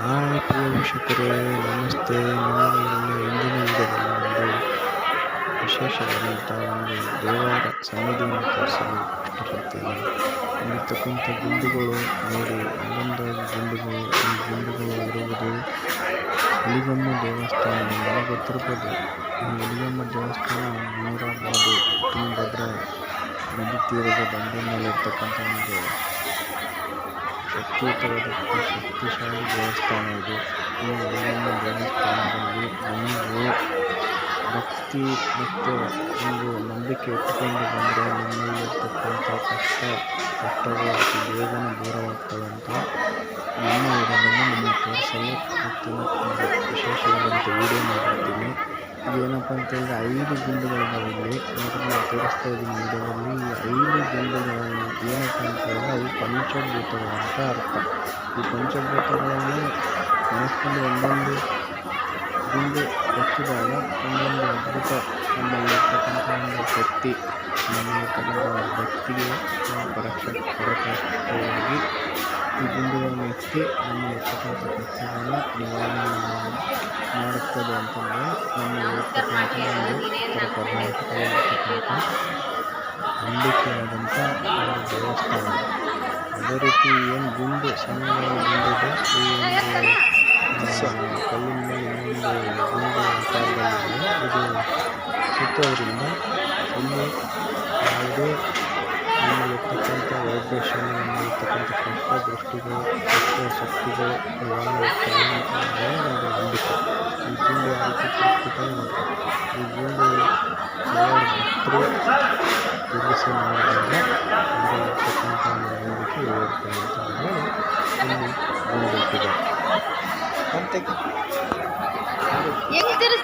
Hi ಪ್ರಿಯ ವೀಕ್ಷಕರೇ, ನಮಸ್ತೆ. ನಮ್ಮ ಇಂದಿನ ವಿಡಿಯೋದಲ್ಲಿ ಒಂದು ವಿಶೇಷವಾದಂಥ ಒಂದು ದೇವರ ಸನ್ನಿಧಿಯನ್ನು ತೋರಿಸಲು ಇಷ್ಟಪಡ್ತೇನೆ ಇಲ್ಲಿರ್ತಕ್ಕಂಥ ಗುಂಡುಗಳು ನೋಡಿ ಒಂದೊಂದಾಗಿ ಗುಂಡುಗಳು, ಈ ಗುಂಡುಗಳು ಇರುವುದು ಹುಲಿಗಮ್ಮ ದೇವಸ್ಥಾನ ನಿಮಗೆ ಗೊತ್ತಿರ್ಬೋದು ಈ ಹುಲಿಗಮ್ಮ ದೇವಸ್ಥಾನ ನೂರಾಬಾದು ತುಂಗಭದ್ರಾ ನದಿ ತೀರದ ಬಂಡೆ ಮೇಲೆ ಇರ್ತಕ್ಕಂಥ ಒಂದು ಶಕ್ತಿಯುತವಾದ ಶಕ್ತಿಶಾಲಿ ದೇವಸ್ಥಾನ ಇದು. ಈ ಹುಲಿಗಮ್ಮ ದೇವಸ್ಥಾನದಲ್ಲಿ ನೀವು ಭಕ್ತಿ ಮತ್ತು ಒಂದು ನಂಬಿಕೆ ಇಟ್ಟುಕೊಂಡು ಬಂದರೆ ನಿಮ್ಮಲ್ಲಿರ್ತಕ್ಕಂಥ ಕಷ್ಟ, ಕಷ್ಟಗಳು ಅತಿ ಬೇಗನೆ ದೂರವಾಗ್ತವೆ ಅಂತ ನಮ್ಮ ಇದನ್ನು ನಿಮಗೆ ತೋರಿಸಲು ಮತ್ತು ವಿಶೇಷವಾದಂಥ ವಿಡಿಯೋ ಮಾಡಿರ್ತೀನಿ ಇದೇನಪ್ಪ ಅಂತ ಹೇಳಿದ್ರೆ ಐದು ಗುಂಡುಗಳಿದ್ದಾವೆ ಇಲ್ಲಿ ನೋಡ್ರಿ, ನಾವು ತೋರಿಸ್ತಾ ಇದ್ದೀನಿ ಈ ಐದು ಗುಂಡುಗಳನ್ನು ಏನಪ್ಪ ಅಂತಂದರೆ ಅವು ಪಂಚಭೂತಗಳು ಅಂತ ಅರ್ಥ. ಈ ಪಂಚಭೂತಗಳನ್ನು ಮನಸ್ಸಲ್ಲಿ ಒಂದೊಂದು ಗುಂಡು ಹೊತ್ತಿದಾಗ ಒಂದೊಂದು ಅದ್ಭುತ ನಮ್ಮಲ್ಲಿರ್ತಕ್ಕಂಥ ಒಂದು ಶಕ್ತಿ ನಮ್ಮಲ್ಲಿರ್ತಕ್ಕಂಥ ಭಕ್ತಿಗೆ ಪರಕ್ಷ ಈ ಗುಂಡುಗಳನ್ನು ಎತ್ತಿ ನಮ್ಮಲ್ಲಿರ್ತಕ್ಕಂಥ ಕಷ್ಟಗಳನ್ನು ನಿವಾರಣೆ ಮಾಡುತ್ತದೆ ಅಂತಂದರೆ ನಮ್ಮಲ್ಲಿರ್ತಕ್ಕಂಥ ಒಂದು ಉತ್ತರ ಕರ್ನಾಟಕದಲ್ಲಿರ್ತಕ್ಕಂಥ ನಂಬಿಕೆಯಾದಂಥ ಒಂದು ದೇವಸ್ಥಾನ. ಅದೇ ರೀತಿ ಏನು ಗುಂಡು ಸಣ್ಣ ಗುಂಡಿದೆ ಈ ಒಂದು ಕಲ್ಲಿನ ಮೇಲೆ ಇನ್ನೊಂದು ಗುಂಡು ಆಕಾರದಲ್ಲಿದೆ. ಇದು ಸುತ್ತೋದ್ರಿಂದ ಇಲ್ಲಿ ಯಾವುದೇ ನಮ್ಮಲ್ಲಿರ್ತಕ್ಕಂಥ ವೈಬ್ರೇಷನ್ ನಮ್ಮಲ್ಲಿರ್ತಕ್ಕಂಥ ಕಷ್ಟ ದೃಷ್ಟಿಗಳು ಕಷ್ಟ ಶಕ್ತಿಗಳು ಅಂತಂದರೆ ಒಂದು ನಂಬಿಕೆ. ಈ ಗುಂಡು ಈ ಗುಂಡು ಹಲವಾರು ಭಕ್ತರು ತಿರುಗಿಸಿ ಮಾಡಿದಾಗ ಅದರಲ್ಲಿರ್ತಕ್ಕಂಥ ಒಂದು ನಂಬಿಕೆ ಇರುತ್ತೆ ಅಂತ ಹೇಳಿ ಇಲ್ಲಿ ಹೆಂಗ್ ತಿರ್ಸ್